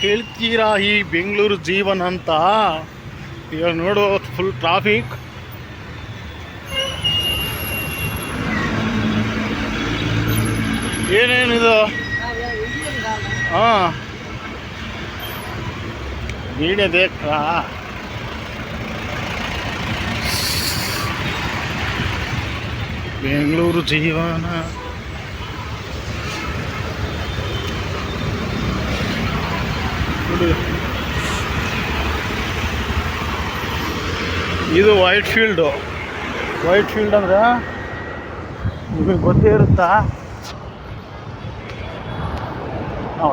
ಕೇಳ್ತೀರಾ ಈ ಬೆಂಗಳೂರು ಜೀವನ ಅಂತ? ಈಗ ನೋಡು ಫುಲ್ ಟ್ರಾಫಿಕ್ ಏನೇನಿದು ಹಾಂ. ವಿಡಿಯೋ ಬೇಕಾ? ಬೆಂಗಳೂರು ಜೀವನ. ಇದು ವೈಟ್ ಫೀಲ್ಡು ವೈಟ್ ಫೀಲ್ಡ್ ಅಂದ್ರೆ ನಿಮಗೆ ಗೊತ್ತೇ ಇರುತ್ತಾ?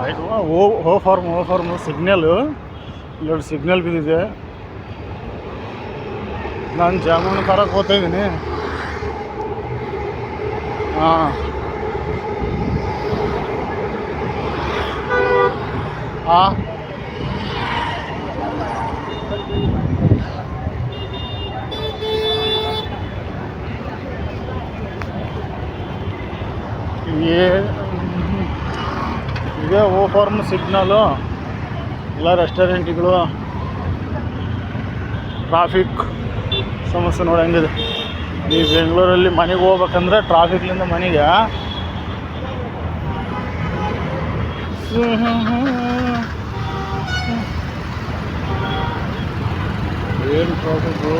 Wait O O farm O farm signal ಇಲ್ಲೊಂದು ಸಿಗ್ನಲ್ ಬಿದ್ದಿದೆ. ನಾನು ಜಾಮೂನು ತರಕ್ಕೆ ಹೋಗ್ತಾ ಇದ್ದೀನಿ. ಹಾಂ. ಹಾಂ. ಇದೇ ಓ ಫಾರ್ಮ್ ಸಿಗ್ನಲು ಎಲ್ಲ ರೆಸ್ಟೋರೆಂಟ್ಗಳು ಟ್ರಾಫಿಕ್ ಸಮಸ್ಯೆ ನೋಡಿ ಹೆಂಗಿದೆ ಈ ಬೆಂಗಳೂರಲ್ಲಿ ಮನೆಗೆ ಹೋಗ್ಬೇಕಂದ್ರೆ ಟ್ರಾಫಿಕ್ಲಿಂದ ಮನೆಗೆ ಏನು ಟ್ರಾಫಿಕ್ಕು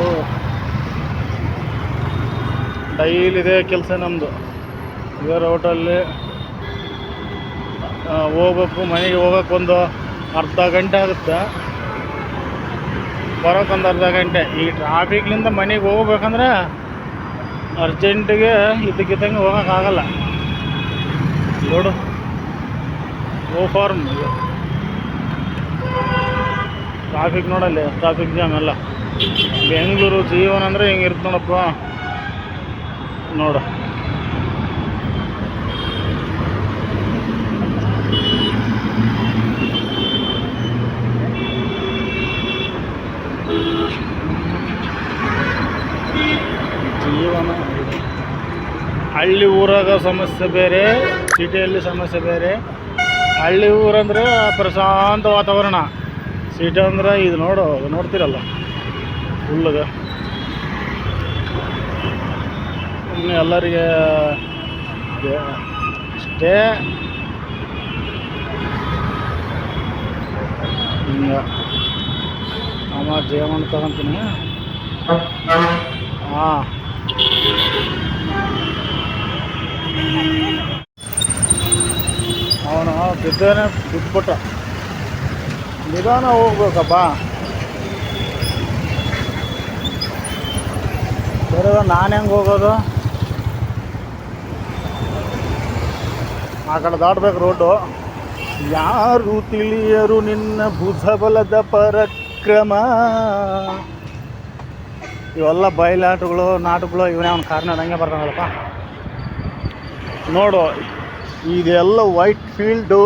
ಡೈಲಿ ಇದೆ ಕೆಲಸ ನಮ್ಮದು ಇದೇ ರೋಟಲ್ಲಿ ಹೋಗ್ಬೇಕು, ಮನೆಗೆ ಹೋಗೋಕ್ಕೊಂದು ಅರ್ಧ ಗಂಟೆ ಆಗುತ್ತೆ. ಬರೋಕ್ಕೊಂದು ಅರ್ಧ ಗಂಟೆ. ಈ ಟ್ರಾಫಿಕ್ಲಿಂದ ಮನೆಗೆ ಹೋಗ್ಬೇಕಂದ್ರೆ ಅರ್ಜೆಂಟಿಗೆ ಇದ್ದಕ್ಕಿದ್ದಂಗೆ ಹೋಗೋಕ್ಕಾಗಲ್ಲ ನೋಡು. ಓ ಫಾರ್ಮ್ ಟ್ರಾಫಿಕ್ ನೋಡಲ್ಲಿ ಟ್ರಾಫಿಕ್ ಜಾಮ್ ಎಲ್ಲ. ಬೆಂಗಳೂರು ಜೀವನ ಅಂದರೆ ಹಿಂಗೆ ಇರುತ್ತೆ ನೋಡಪ್ಪ? ನೋಡು. ಜೀವನ. ಹಳ್ಳಿ ಊರಾಗ ಸಮಸ್ಯೆ ಬೇರೆ, ಸಿಟಿಯಲ್ಲಿ ಸಮಸ್ಯೆ ಬೇರೆ. ಹಳ್ಳಿ ಊರಂದ್ರೆ ಪ್ರಶಾಂತ ವಾತಾವರಣ. ಸಿಟಿ ಅಂದ್ರೆ ಇದು ನೋಡು ನೋಡ್ತೀರಲ್ಲ. ಫುಲ್ಲಗ ಇನ್ನು ಎಲ್ಲರಿಗೆ ಇಷ್ಟೇ. ಹಿಂಗೆ. ಅಮ್ಮ ಜೀವನ ತಗೊಂತೀನಿ. ಹಾಂ. ಅವನು ಬಿದ್ದೇನೆ ಬಿದ್ದುಬಿಟ್ಟ ನಿಧಾನ ಹೋಗ್ಬೇಕಪ್ಪ. ಬೇರೆ ನಾನು ಹೆಂಗೆ ಹೋಗೋದು? ಆ ಕಡೆ ದಾಟ್ಬೇಕು ರೋಡು ಯಾರು ತಿಳಿಯರು ನಿನ್ನ ಭುಜಬಲದ ಪರಕ್ರಮ? ಇವೆಲ್ಲ ಬಯಲಾಟಗಳು ನಾಟುಗಳು ಇವನೇ ಅವ್ನ ಕಾರಣ ಹಂಗೆ ಬರ್ತಾನಲ್ಲಪ್ಪ ನೋಡು, ಇದೆಲ್ಲ ವೈಟ್ ಫೀಲ್ಡು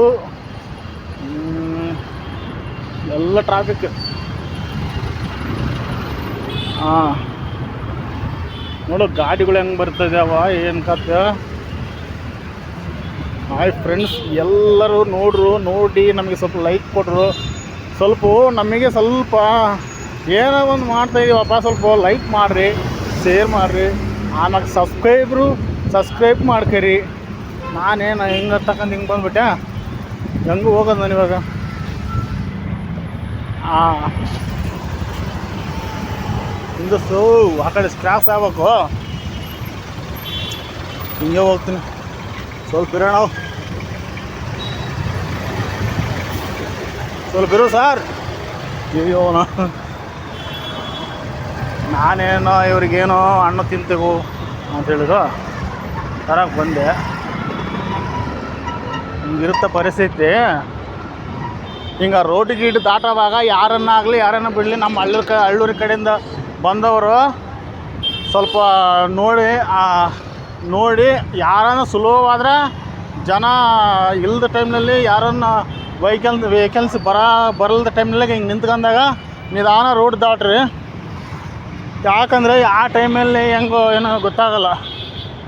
ಎಲ್ಲ ಟ್ರಾಫಿಕ್ ಹಾಂ. ನೋಡು, ಗಾಡಿಗಳು ಹೆಂಗೆ ಬರ್ತಾ ಅವ ಏನು ಕತೆ? ಹಾಯ್ ಫ್ರೆಂಡ್ಸ್ ಎಲ್ಲರೂ ನೋಡ್ರು, ನೋಡಿ, ನಮಗೆ ಸ್ವಲ್ಪ ಲೈಕ್ ಕೊಟ್ಟರು ಸ್ವಲ್ಪ ನಮಗೆ ಸ್ವಲ್ಪ ಏನೋ ಒಂದು ಮಾಡ್ತಾ ಇದೀವಪ್ಪ, ಸ್ವಲ್ಪ ಲೈಕ್ ಮಾಡಿರಿ ಶೇರ್ ಮಾಡಿರಿ. ಆಮೇಲೆ ಸಬ್ಸ್ಕ್ರೈಬ್ರು ಸಬ್ಸ್ಕ್ರೈಬ್ ಮಾಡ್ಕರಿ. ನಾನೇನು ಹಿಂಗೆ ತಕ್ಕಂತ ಹಿಂಗೆ ಬಂದ್ಬಿಟ್ಟೆ? ಹೆಂಗೂ ಹೋಗೋದು ನಾನು ಇವಾಗ? ಹಾಂ ಹಿಂಗೆ ಸೋ ಆ ಕಡೆ ಸ್ಕ್ರಾಸ್ ಆಗ್ಬೇಕು. ಹಿಂಗೆ ಹೋಗ್ತೀನಿ. ಸ್ವಲ್ಪ ಇರೋಣ. ಸ್ವಲ್ಪ ಇರು ಸರ್. ಅಯ್ಯೋ ನಾನೇನೋ ಇವ್ರಿಗೇನೋ ಹಣ್ಣು ತಿಂತೆವು ಅಂತ ಹೇಳಿದ್ರು. ತರಕ್ಕೆ ಬಂದೆ. ಹಿಂಗಿರುತ್ತ ಪರಿಸ್ಥಿತಿ. ಹಿಂಗೆ ರೋಡ್ ಗೀಡ್ ದಾಟೋವಾಗ ಯಾರನ್ನಾಗಲಿ ಯಾರನ್ನ ಬಿಡಲಿ, ನಮ್ಮ ಹಳ್ಳೂರ ಕ ಹಳ್ಳೂರು ಕಡೆಯಿಂದ ಬಂದವರು ಸ್ವಲ್ಪ ನೋಡಿ ನೋಡಿ, ಯಾರನ್ನ ಸುಲಭವಾದ್ರೆ ಜನ ಇಲ್ಲದ ಟೈಮ್ನಲ್ಲಿ ಯಾರನ್ನ ವೆಹಿಕಲ್ ವೆಹಿಕಲ್ಸ್ ಬರ, ಬರಲ್ದ ಟೈಮ್ನಲ್ಲಿ ಹಿಂಗೆ ನಿಂತ್ಕೊಂಡಾಗ ನಿಧಾನ ರೋಡ್ ದಾಟ್ರಿ. ಯಾಕಂದರೆ ಆ ಟೈಮಲ್ಲಿ ಹೆಂಗೋ ಏನೋ ಗೊತ್ತಾಗಲ್ಲ.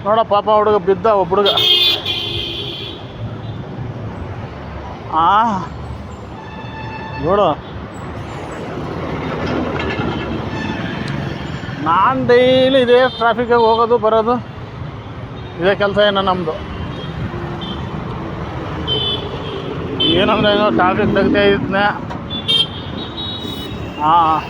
ನೋಡ ಪಾಪ ಹುಡುಗ ಬಿದ್ದ ಒಬ್ಬ ಹುಡುಗ ಆ, ನೋಡು. ನಾನು ಡೈಲಿ ಇದೇ ಟ್ರಾಫಿಕ್ಕಾಗಿ ಹೋಗೋದು, ಬರೋದು, ಇದೇ ಕೆಲಸ ಏನೋ ನಮ್ಮದು ಏನಂದ್ರೆ ಏನೋ ಟ್ರಾಫಿಕ್ ತೆಗ್ದೇ ಇದ್ನೆ. ಹಾಂ